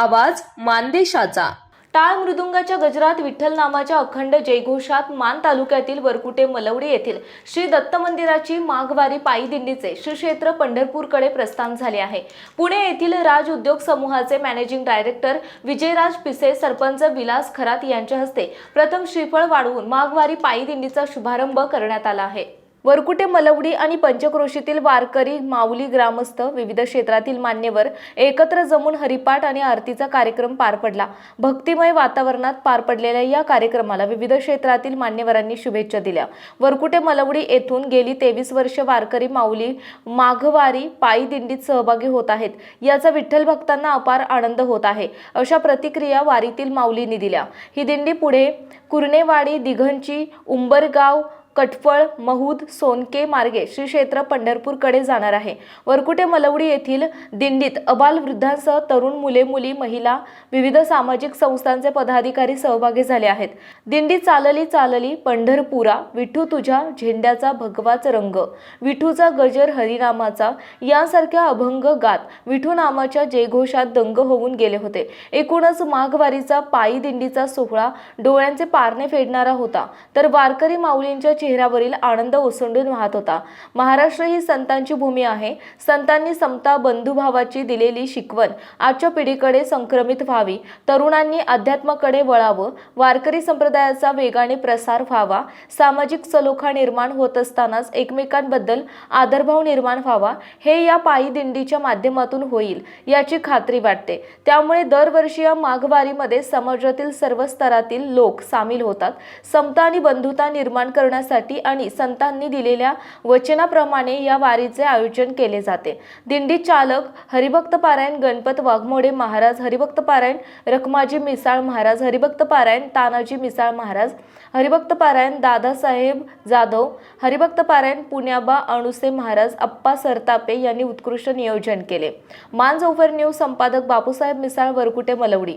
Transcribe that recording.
आवाज मानदेशाचा. टाळ मृदुंगाच्या गजरात विठ्ठल नामाच्या अखंड जयघोषात मान तालुक्यातील वरकुटे मलवडी येथील श्री दत्त मंदिराची माघवारी पायी दिंडीचे पंढरपूरकडे प्रस्थान झाले आहे. पुणे येथील राज उद्योग समूहाचे मॅनेजिंग डायरेक्टर विजयराज पिसे सरपंच विलास खरात यांच्या हस्ते प्रथम श्रीफळ वाढवून माघवारी पायी दिंडीचा शुभारंभ करण्यात आला आहे. वरकुटे मलवडी आणि पंचक्रोशीतील वारकरी माऊली ग्रामस्थ विविध क्षेत्रातील मान्यवर एकत्र जमून हरिपाठ आणि आरतीचा कार्यक्रम पार पडला. भक्तिमय वातावरणात पार पडलेल्या या कार्यक्रमाला विविध क्षेत्रातील मान्यवरांनी शुभेच्छा दिल्या. वरकुटे मलवडी येथून गेली तेवीस वर्ष वारकरी माऊली माघवारी पायी दिंडीत सहभागी होत आहेत. याचा विठ्ठल भक्तांना अपार आनंद होत आहे. अशा प्रतिक्रिया वारीतील माऊलींनी दिल्या. ही दिंडी पुढे कुर्णेवाडी दिघंची उंबरगाव कटफळ महूद सोनके मार्गे श्री क्षेत्र पंढरपूरकडे जाणार आहे. वरकुटे मलवडी येथील दिंडीत अबाल वृद्धांसह तरुण मुले मुली महिला विविध सामाजिक संस्थांचे पदाधिकारी सहभागी झाले आहेत. दिंडी चालली चालली पंढरपुरा विठू तुझ्या झेंड्याचा भगवाच रंग विठूचा गजर हरिनामाचा यासारख्या अभंग गात विठू नामाच्या जयघोषात दंग होऊन गेले होते. एकूणच माघवारीचा पायी दिंडीचा सोहळा डोळ्यांचे पारणे फेडणारा होता. तर वारकरी माऊलींच्या चेहऱ्यावरील आनंद ओसंडून वाहत होता. महाराष्ट्र ही संतांची भूमी आहे. संतांनी समता बंधुभावाची दिलेली शिकवण आजच्या पिढीकडे संक्रमित व्हावी. तरुणांनी अध्यात्माकडे वळावं. वारकरी संप्रदायाचा वेगाने प्रसार व्हावा. सामाजिक सलोखा निर्माण होत असतानाच एकमेकांबद्दल आदरभाव निर्माण व्हावा. हे या पायी दिंडीच्या माध्यमातून होईल याची खात्री वाटते. त्यामुळे दरवर्षी या माघवारीमध्ये समाजातील सर्व स्तरातील लोक सामील होतात. समता आणि बंधुता निर्माण करण्यास करण्यासाठी आणि संतांनी दिलेल्या वचनाप्रमाणे या वारीचे आयोजन केले जाते. दिंडी चालक हरिभक्त पारायण गणपत वाघमोडे महाराज हरिभक्त पारायण रखमाजी मिसाळ महाराज हरिभक्त पारायण तानाजी मिसाळ महाराज हरिभक्त पारायण दादासाहेब जाधव हरिभक्त पारायण पुण्याबा अणुसे महाराज अप्पा सरतापे यांनी उत्कृष्ट नियोजन केले. मान जोफर न्यूज संपादक बापूसाहेब मिसाळ वरकुटे मलवडी.